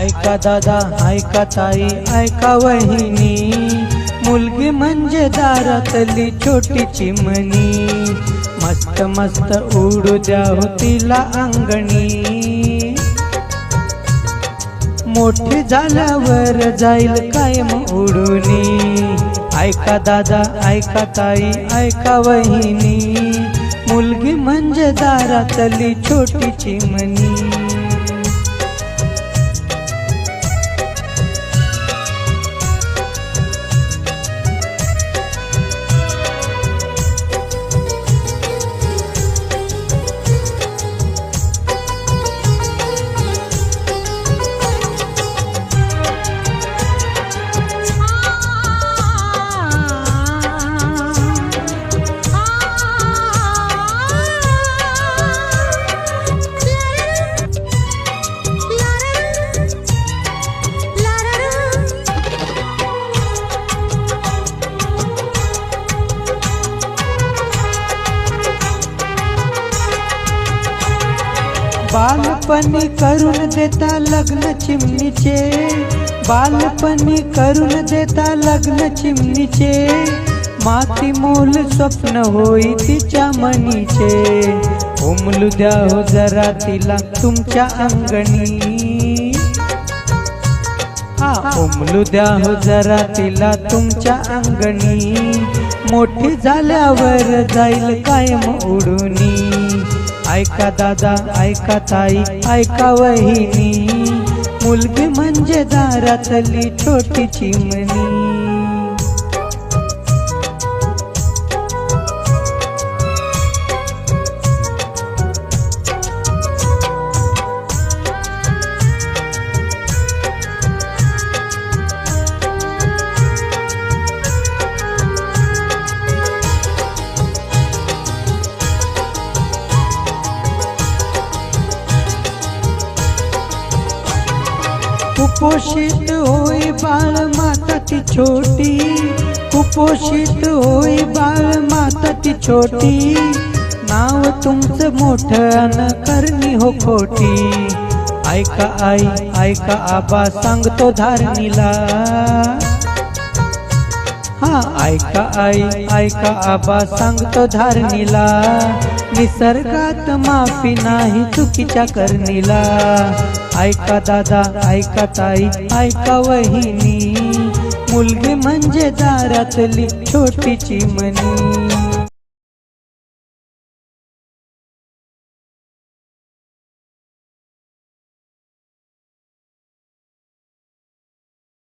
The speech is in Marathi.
ऐका दादा ऐका ताई ऐका वहिनी. मुलगी म्हणजे दारातली छोटी चिमणी मस्त मस्त उडू द्या हो तिला अंगणी. मोठी झाल्यावर जाईल कायम उडूनी. ऐका दादा ऐका ताई ऐका वहिनी. मुलगी म्हणजे दारातली छोटी चिमणी बालपणी करून देता लग्न चिमणीचे. बालपणी करून देता लग्न चिमणीचे. माती मोल स्वप्न होई तिच्या मनीचे. उमलू द्या हो जरा तिला तुमच्या अंगणी. हा उमलू द्या हो जरा तिला तुमच्या अंगणी. मोठी झाल्यावर जाईल कायम उडूनी. ऐका दादा ऐका ताई ऐका वहिनी. मुलगी म्हणजे दारातली छोटी चिमणी. कुपोषित होई बाळ माता ती छोटी. कुपोषित होई बाळ माता ती छोटी. नाव तुमचं मोठं अन करणी हो खोटी. ऐका आई ऐका आबा सांगतो धारणीला. हा ऐका आई ऐका आबा सांगतो धारणीला. निसर्गात माफी नाही चुकीच्या करणीला. ऐका दादा ऐका ताई ऐका वहिनी. मुलगी म्हणजे दारातली छोटी चिमणी